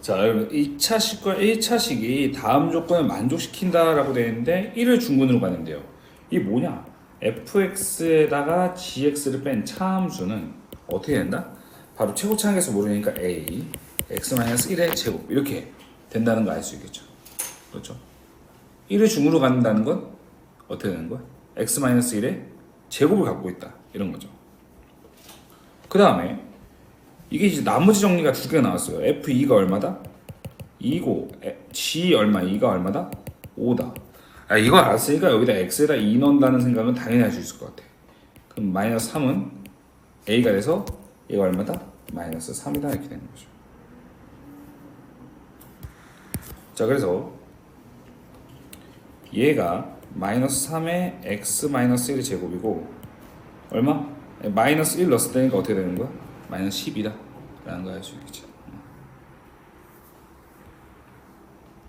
자, 여러분 2차 식과 1차 식이 다음 조건을 만족시킨다라고 되어 있는데 1을 중근으로 가는데요. 이게 뭐냐? fx에다가 gx를 뺀 차함수는 어떻게 된다? 바로 최고차항에서 모르니까 a x-1의 제곱 이렇게 된다는 거 알 수 있겠죠. 그렇죠? 1을 중으로 간다는 건 어떻게 되는 거야? x-1의 제곱을 갖고 있다 이런 거죠. 그 다음에 이게 이제 나머지 정리가 두 개가 나왔어요. F2가 얼마다? 2고 G 얼마? 2가 얼마다? 5다. 아, 이거 알았으니까 여기다 X에다 2 넣는다는 생각은 당연히 할 수 있을 것 같아. 그럼 마이너스 3은 A가 돼서 얘가 얼마다? 마이너스 3이다 이렇게 되는 거죠. 자 그래서 얘가 마이너스 3의 X 마이너스 1의 제곱이고 얼마? 마이너스 1 넣었을 때니까 어떻게 되는 거야? 마이너스 10이다 라는 거 알 수 있겠지